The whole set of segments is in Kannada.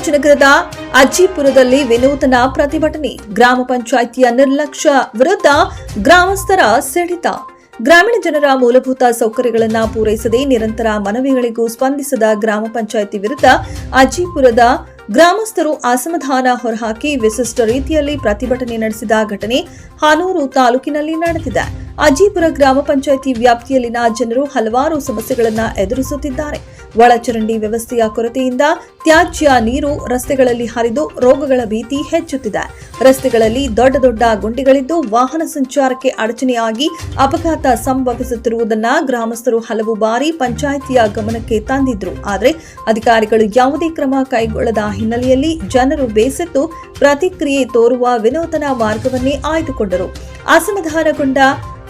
ಚಾಮರಾಜನಗರದ ಅಜ್ಜಿಪುರದಲ್ಲಿ ವಿನೂತನ ಪ್ರತಿಭಟನೆ. ಗ್ರಾಮ ಪಂಚಾಯಿತಿಯ ನಿರ್ಲಕ್ಷ್ಯ ವಿರುದ್ಧ ಗ್ರಾಮಸ್ಥರ ಸೆಡಿತ. ಗ್ರಾಮೀಣ ಜನರ ಮೂಲಭೂತ ಸೌಕರ್ಯಗಳನ್ನು ಪೂರೈಸದೆ ನಿರಂತರ ಮನವಿಗಳಿಗೂ ಸ್ಪಂದಿಸದ ಗ್ರಾಮ ಪಂಚಾಯಿತಿ ವಿರುದ್ಧ ಅಜ್ಜಿಪುರದ ಗ್ರಾಮಸ್ಥರು ಅಸಮಾಧಾನ ಹೊರಹಾಕಿ ವಿಶಿಷ್ಟ ರೀತಿಯಲ್ಲಿ ಪ್ರತಿಭಟನೆ ನಡೆಸಿದ ಘಟನೆ ಹಾನೂರು ತಾಲೂಕಿನಲ್ಲಿ ನಡೆದಿದೆ. ಅಜ್ಜಿಪುರ ಗ್ರಾಮ ಪಂಚಾಯಿತಿ ವ್ಯಾಪ್ತಿಯಲ್ಲಿನ ಜನರು ಹಲವಾರು ಸಮಸ್ಯೆಗಳನ್ನು ಎದುರಿಸುತ್ತಿದ್ದಾರೆ. ಒಳಚರಂಡಿ ವ್ಯವಸ್ಥೆಯ ಕೊರತೆಯಿಂದ ತ್ಯಾಜ್ಯ ನೀರು ರಸ್ತೆಗಳಲ್ಲಿ ಹರಿದು ರೋಗಗಳ ಭೀತಿ ಹೆಚ್ಚುತ್ತಿದೆ. ರಸ್ತೆಗಳಲ್ಲಿ ದೊಡ್ಡ ದೊಡ್ಡ ಗುಂಡಿಗಳಿದ್ದು ವಾಹನ ಸಂಚಾರಕ್ಕೆ ಅಡಚಣೆಯಾಗಿ ಅಪಘಾತ ಸಂಭವಿಸುತ್ತಿರುವುದನ್ನು ಗ್ರಾಮಸ್ಥರು ಹಲವು ಬಾರಿ ಪಂಚಾಯಿತಿಯ ಗಮನಕ್ಕೆ ತಂದಿದ್ರು. ಆದರೆ ಅಧಿಕಾರಿಗಳು ಯಾವುದೇ ಕ್ರಮ ಕೈಗೊಳ್ಳದ ಹಿನ್ನೆಲೆಯಲ್ಲಿ ಜನರು ಬೇಸತ್ತು ಪ್ರತಿಕ್ರಿಯೆ ತೋರುವ ವಿನೂತನ ಮಾರ್ಗವನ್ನೇ ಆಯ್ದುಕೊಂಡರು. ಅಸಮಾಧಾನಗೊಂಡ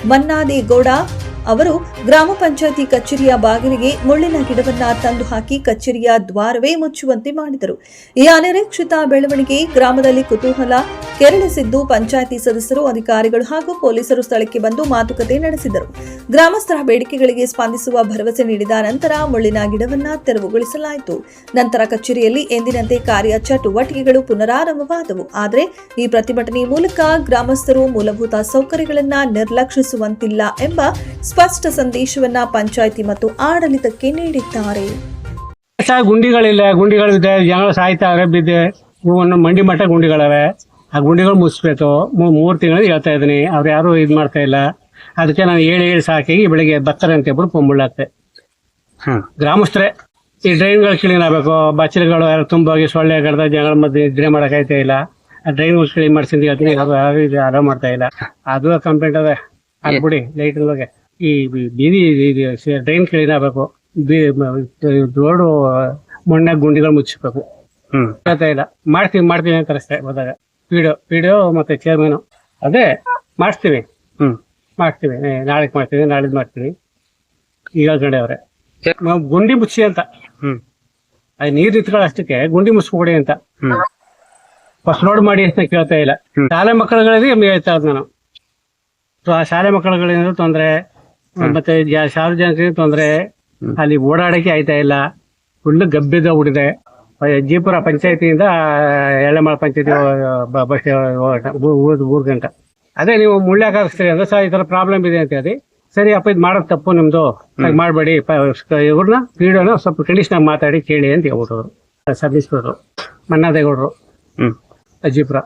મન્ના દેગોડા ಅವರು ಗ್ರಾಮ ಪಂಚಾಯಿತಿ ಕಚೇರಿಯ ಬಾಗಿಲಿಗೆ ಮುಳ್ಳಿನ ಗಿಡವನ್ನ ತಂದು ಹಾಕಿ ಕಚೇರಿಯ ದ್ವಾರವೇ ಮುಚ್ಚುವಂತೆ ಮಾಡಿದರು. ಈ ಅನಿರೀಕ್ಷಿತ ಬೆಳವಣಿಗೆ ಗ್ರಾಮದಲ್ಲಿ ಕುತೂಹಲ ಕೆರಳಿಸಿದ್ದು ಪಂಚಾಯಿತಿ ಸದಸ್ಯರು, ಅಧಿಕಾರಿಗಳು ಹಾಗೂ ಪೊಲೀಸರು ಸ್ಥಳಕ್ಕೆ ಬಂದು ಮಾತುಕತೆ ನಡೆಸಿದರು. ಗ್ರಾಮಸ್ಥರ ಬೇಡಿಕೆಗಳಿಗೆ ಸ್ಪಂದಿಸುವ ಭರವಸೆ ನೀಡಿದ ನಂತರ ಮುಳ್ಳಿನ ಗಿಡವನ್ನ ತೆರವುಗೊಳಿಸಲಾಯಿತು. ನಂತರ ಕಚೇರಿಯಲ್ಲಿ ಎಂದಿನಂತೆ ಕಾರ್ಯ ಚಟುವಟಿಕೆಗಳು ಪುನರಾರಂಭವಾದವು. ಆದರೆ ಈ ಪ್ರತಿಭಟನೆ ಮೂಲಕ ಗ್ರಾಮಸ್ಥರು ಮೂಲಭೂತ ಸೌಕರ್ಯಗಳನ್ನು ನಿರ್ಲಕ್ಷಿಸುವಂತಿಲ್ಲ ಎಂಬ ಸ್ಪಷ್ಟ ಸಂದೇಶವನ್ನ ಪಂಚಾಯಿತಿ ಮತ್ತು ಆಡಳಿತಕ್ಕೆ ನೀಡಿದ್ದಾರೆ. ಗುಂಡಿಗಳಿಲ್ಲ ಗುಂಡಿಗಳಿದೆ ಜನಗಳು ಸಾಯ್ತಾವ್ರೆ ಬಿದ್ದೆ ಹೂವನ್ನು ಮಂಡಿ ಮಟ್ಟ ಗುಂಡಿಗಳವೆ. ಆ ಗುಂಡಿಗಳು ಮುಚ್ಚಬೇಕು ಮೂರು ತಿಂಗಳು ಹೇಳ್ತಾ ಇದ್ದೀನಿ, ಅವ್ರು ಯಾರು ಇದು ಮಾಡ್ತಾ ಇಲ್ಲ. ಅದಕ್ಕೆ ನಾನು ಏಳು ಏಳು ಸಾಕಿ ಬೆಳಿಗ್ಗೆ ಬರ್ತಾರೆ ಅಂತ ಹೇಳ್ಬಿಟ್ಟು ಪೊಂಬುಳ್ಳಾಕ್ತೆ ಗ್ರಾಮಸ್ಥರೇ, ಈ ಡ್ರೈನ್ಗಳು ಕ್ಲೀನ್ ಆಗಬೇಕು. ಬಚ್ಚಲುಗಳು ಯಾರು ತುಂಬೋಗಿ ಸೊಳ್ಳೆ ಕಡ್ದ ಜನಗಳ ಮಧ್ಯೆ ನಿದ್ರೆ ಮಾಡೋಕ್ಕಾಯ್ತಾ ಇಲ್ಲ. ಆ ಡ್ರೈನ್ ಕ್ಲೀನ್ ಮಾಡಿಸಿದ್ದೀನಿ ಹೇಳ್ತೀನಿ. ಅದು ಯಾರು ಇದು ಆರಾಮ್ ಮಾಡ್ತಾ ಇಲ್ಲ. ಅದು ಕಂಪ್ಲೇಂಟ್ ಅದೇ. ಆಗ್ಬಿಡಿ, ಲೈಟ್ ಬಗ್ಗೆ ಈ ಬಿ- ಬೀದಿ ಡ್ರೈನ್ ಕ್ಲೀನ್ ಆಗಬೇಕು. ರೋಡು ಮಣ್ಣಾಗ ಗುಂಡಿಗಳು ಮುಚ್ಚಬೇಕು ಹೇಳ್ತಾ ಇಲ್ಲ. ಮಾಡ್ತೀವಿ ಮಾಡ್ತೀವಿ ಅಂತ ಅಷ್ಟೇ ಹೋದಾಗ ಪಿಡಿಒ ಪಿಡಿಒ ಮತ್ತೆ ಚೇರ್ಮನ್ ಅದೇ ಮಾಡಿಸ್ತೀವಿ. ಹ್ಮ್. ಮಾಡ್ತೀವಿ ನಾಳೆ ನಾಳೆಗ್ ಮಾಡ್ತೀವಿ ನಾಳಿದ್ ಮಾಡ್ತೀವಿ. ಈಗ ಕಡೆ ಅವ್ರೆ. ಗುಂಡಿ ಮುಚ್ಚಿ ಅಂತ. ಹ್ಮ್. ಅದು ನೀರು ನಿಂತ್ಕೊಳ್ಳೋ ಅಷ್ಟಕ್ಕೆ ಗುಂಡಿ ಮುಚ್ಚಿಕೊಡಿ ಅಂತ. ಫಸ್ಟ್ ರೋಡ್ ಮಾಡಿ ಅಂತ ಕೇಳ್ತಾ ಇಲ್ಲ. ಶಾಲೆ ಮಕ್ಕಳುಗಳಿಗೆ ಹೇಳ್ತಾ ಇರೋದು ನಾನು. ಸೊ ಆ ಶಾಲೆ ಮಕ್ಕಳುಗಳಿಂದ ತೊಂದ್ರೆ. ಮತ್ತೆ ಸಾರ್ವಜನಿಕ ಸಾರ್ವಜನಿಕರಿಗೆ ತೊಂದ್ರೆ. ಅಲ್ಲಿ ಓಡಾಡಕ್ಕೆ ಆಯ್ತಾ ಇಲ್ಲ. ಫುಲ್ ಗಬ್ಬಿದ ಉಡಿದೆ ಜೀಪುರ ಪಂಚಾಯತಿಯಿಂದ ಎಳ್ಳಮಳ ಪಂಚಾಯತಿ ಬಸ್ ಊರ್ ಗಂಟ. ಅದೇ ನೀವು ಮುಳ್ಳೆ ಹಾಕಿಸ್ತೀರಿ ಅಂದ್ರೆ ಸರ್ ಈ ತರ ಪ್ರಾಬ್ಲಮ್ ಇದೆ ಅಂತ ಹೇಳಿ. ಸರಿ ಅಪ್ಪ ಇದು ಮಾಡೋದು ತಪ್ಪು ನಿಮ್ದು. ಹಾಗೆ ಮಾಡಬೇಡಿ. ಇವ್ರನ್ನ ವಿಡಿಯೋನ ಸ್ವಲ್ಪ ಕಂಡೀಷನ್ ಮಾತಾಡಿ ಕೇಳಿ ಅಂತ ಹೇಳ್ಬಿಟ್ಟು ಸಬ್ಮಿಸ್ಬಿಟ್ರು ಹ್ಮ್. ಅಜ್ಜಿಪುರ